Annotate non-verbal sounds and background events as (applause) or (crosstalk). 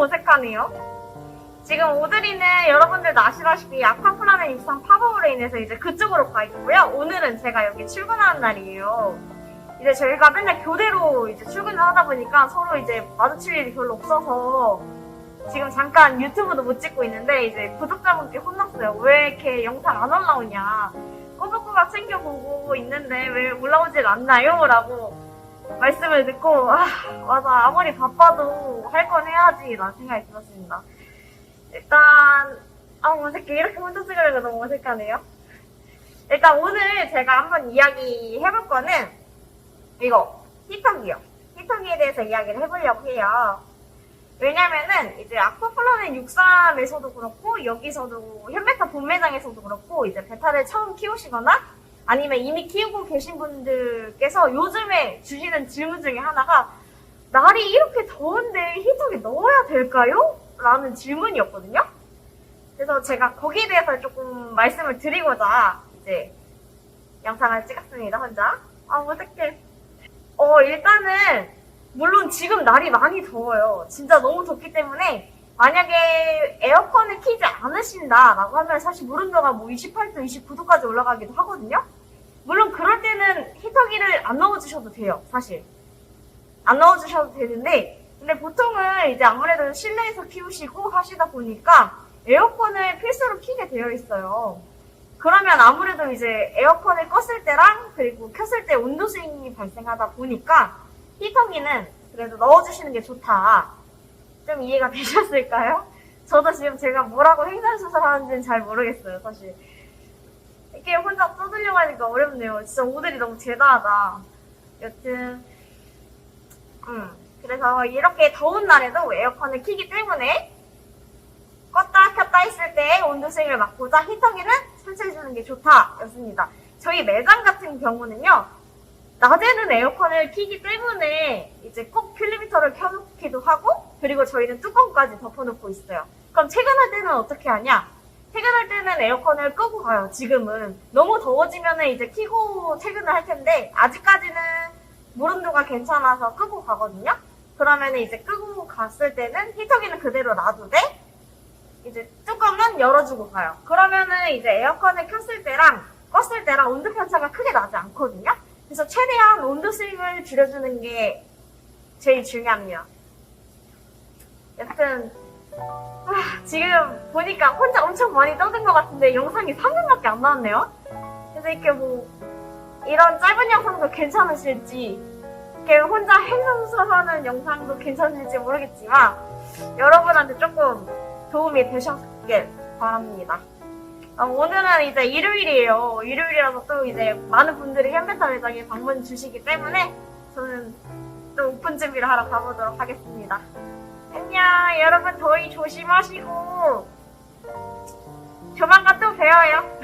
어색하네요. 지금 오드리는 여러분들도 아시다시피 아카프라는 육상 팝업으로 인해서 이제 그쪽으로 가 있고요. 오늘은 제가 여기 출근하는 날이에요. 이제 저희가 맨날 교대로 이제 출근을 하다 보니까 서로 이제 마주칠 일이 별로 없어서 지금 잠깐 유튜브도 못 찍고 있는데 이제 구독자분께 혼났어요. 왜 이렇게 영상 안 올라오냐. 꼬박꼬박 챙겨보고 있는데 왜 올라오질 않나요? 라고 말씀을 듣고 아 맞아 아무리 바빠도 할 건 해야지 라는 생각이 들었습니다. 일단 아 어색해 이렇게 혼자 찍으려고 너무 어색하네요. 일단 오늘 제가 한번 이야기 해볼 거는 이거 히터기요. 히터기에 대해서 이야기를 해보려고 해요. 왜냐면은 이제 아쿠아플라넷 63에서도 그렇고 여기서도 현메타 본매장에서도 그렇고 이제 베타를 처음 키우시거나 아니면 이미 키우고 계신 분들께서 요즘에 주시는 질문 중에 하나가 날이 이렇게 더운데 히터기 넣어야 될까요? 라는 질문이었거든요. 그래서 제가 거기에 대해서 조금 말씀을 드리고자 이제 영상을 찍었습니다, 혼자. 아, 어떡해. 어, 일단은 물론 지금 날이 많이 더워요. 진짜 너무 덥기 때문에 만약에 에어컨을 키지 않으신다라고 하면 사실 무른도가 뭐 28도, 29도까지 올라가기도 하거든요. 물론 그럴 때는 히터기를 안 넣어주셔도 돼요, 사실. 안 넣어주셔도 되는데, 근데 보통은 이제 아무래도 실내에서 키우시고 하시다 보니까 에어컨을 필수로 키게 되어 있어요. 그러면 아무래도 이제 에어컨을 껐을 때랑 그리고 켰을 때 온도 스윙이 발생하다 보니까 히터기는 그래도 넣어주시는 게 좋다. 좀 이해가 (laughs) 되셨을까요? 저도 지금 제가 뭐라고 횡단수설 하는지는 잘 모르겠어요, 사실. 이렇게 혼자 떠들려고 하니까 어렵네요. 진짜 오늘이 너무 대단하다. 여튼, 음. 그래서 이렇게 더운 날에도 에어컨을 키기 때문에 껐다 켰다 했을 때 온도 스윙을 막고자 히터기는 설치해주는 게 좋다. 였습니다. 저희 매장 같은 경우는요, 낮에는 에어컨을 키기 때문에 이제 꼭 필리미터를 켜놓기도 하고, 그리고 저희는 뚜껑까지 덮어놓고 있어요. 그럼 퇴근할 때는 어떻게 하냐? 퇴근할 때는 에어컨을 끄고 가요, 지금은. 너무 더워지면 이제 키고 퇴근을 할 텐데, 아직까지는 무른도가 괜찮아서 끄고 가거든요? 그러면 이제 끄고 갔을 때는 히터기는 그대로 놔두되, 이제 뚜껑은 열어주고 가요. 그러면은 이제 에어컨을 켰을 때랑 껐을 때랑 온도 편차가 크게 나지 않거든요? 그래서 최대한 온도 스윙을 줄여주는 게 제일 중요합니다. 여튼, 아, 지금 보니까 혼자 엄청 많이 떠든 것 같은데 영상이 3분밖에 안 나왔네요? 그래서 이렇게 뭐, 이런 짧은 영상도 괜찮으실지, 이렇게 혼자 행성수하는 영상도 괜찮을지 모르겠지만, 여러분한테 조금 도움이 되셨길 바랍니다. 어, 오늘은 이제 일요일이에요. 일요일이라서 또 이제 많은 분들이 현메타 매장에 방문 주시기 때문에 저는 또 오픈 준비를 하러 가보도록 하겠습니다. 여러분 더위 조심하시고 조만간 또 봬요.